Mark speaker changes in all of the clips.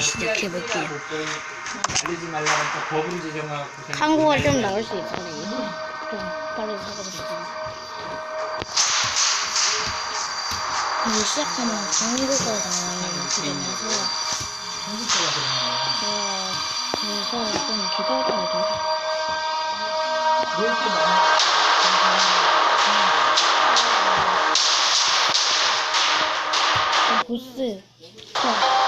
Speaker 1: 시작해볼게요. 한국어 좀 나올 수 있어요. 좀 빨리 찾아보세요. 이제 시작하면 중국어가 나오면서
Speaker 2: 한국어가 그러네.
Speaker 1: 그래서 좀 기다려야 돼.
Speaker 2: 왜 이렇게 많아?
Speaker 1: 저 보스 저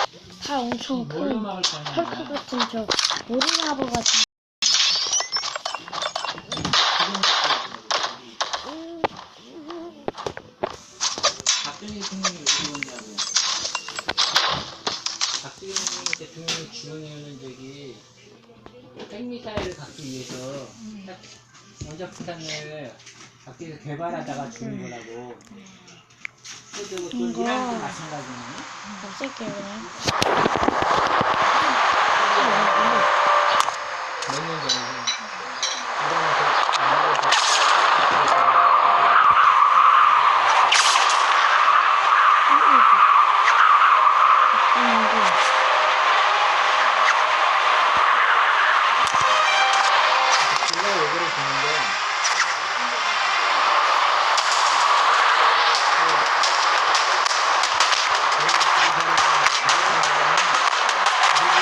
Speaker 1: 팔 엄청
Speaker 2: 뭘로
Speaker 1: 큰? 헐크 같은 저 오리나브 같은
Speaker 2: 박근혜 대통령이 왜 그러냐고. 박근혜 대통령이 지원해오는 저기 핵미사일을 갖기 위해서 딱 원자폭탄을 위해서 개발하다가 주는 거라고.
Speaker 1: 이거.
Speaker 2: 마찬가지네.
Speaker 1: 없앨게요 그냥.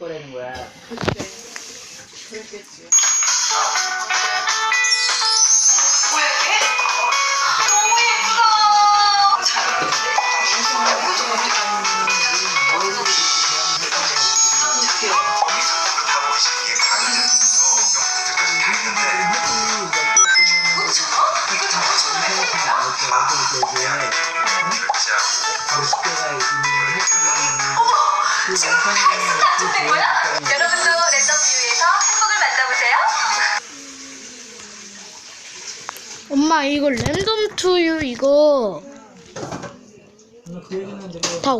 Speaker 2: 거라는 거야.
Speaker 3: 그랬겠지.
Speaker 4: 여러분도 랜덤 뷰에서 행복을 만나보세요.
Speaker 1: 엄마 이거 랜덤 투유 이거 그다